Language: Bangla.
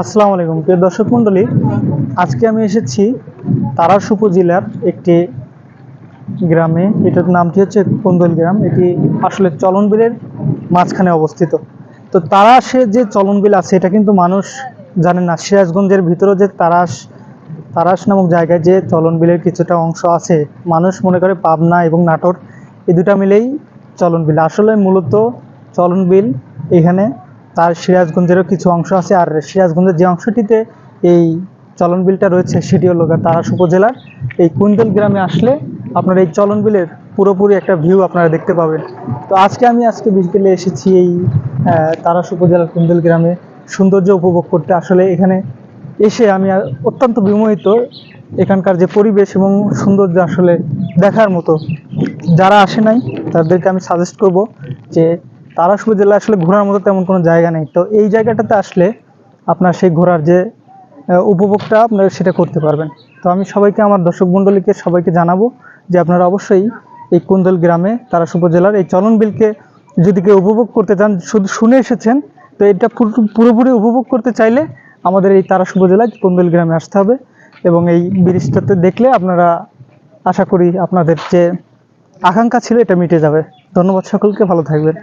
আসসালামু আলাইকুম। প্রিয় দর্শক মণ্ডলী, আজকে আমি এসেছি তারাস উপজেলার একটি গ্রামে। এটার নামটি হচ্ছে কুন্দল গ্রাম। এটি আসলে চলনবিলের মাঝখানে অবস্থিত। তো তারাসে যে চলনবিল আছে, এটা কিন্তু মানুষ জানে না। সিরাজগঞ্জের ভিতরে যে তারাস তারাস নামক জায়গায় যে চলনবিলের কিছুটা অংশ আছে, মানুষ মনে করে পাবনা এবং নাটোর, এই দুটা মিলেই চলনবিল। আসলে মূলত চলনবিল এখানে তার সিরাজগঞ্জেরও কিছু অংশ আছে। আর সিরাজগঞ্জের যে অংশটিতে এই চলন বিলটা রয়েছে, সেটি হলো তারাস উপজেলার। এই কুন্দল গ্রামে আসলে আপনার এই চলন বিলের পুরোপুরি একটা ভিউ আপনারা দেখতে পাবেন। তো আজকে আমি আজকে বিকেলে এসেছি এই তারাস উপজেলার কুন্দল গ্রামে সৌন্দর্য উপভোগ করতে। আসলে এখানে এসে আমি অত্যন্ত বিমোহিত এখানকার যে পরিবেশ এবং সৌন্দর্য আসলে দেখার মতো। যারা আসে নাই, তাদেরকে আমি সাজেস্ট করব যে তারাস জেলায় আসলে ঘোরার মতো তেমন কোনো জায়গা নেই। তো এই জায়গাটাতে আসলে আপনার সেই ঘোরার যে উপভোগটা আপনারা সেটা করতে পারবেন। তো আমি সবাইকে, আমার দর্শক মণ্ডলীকে সবাইকে জানাব যে আপনারা অবশ্যই এই কুন্দল গ্রামে তারাস জেলার এই চলন বিলকে যদি কেউ উপভোগ করতে চান, শুধু শুনে এসেছেন, তো এটা পুরোপুরি উপভোগ করতে চাইলে আমাদের এই তারাস উপজেলায় কুন্দল গ্রামে আসতে হবে এবং এই ব্রিজটাতে দেখলে আপনারা আশা করি আপনাদের যে আকাঙ্ক্ষা ছিল, এটা মিটে যাবে। ধন্যবাদ সকলকে, ভালো থাকবেন।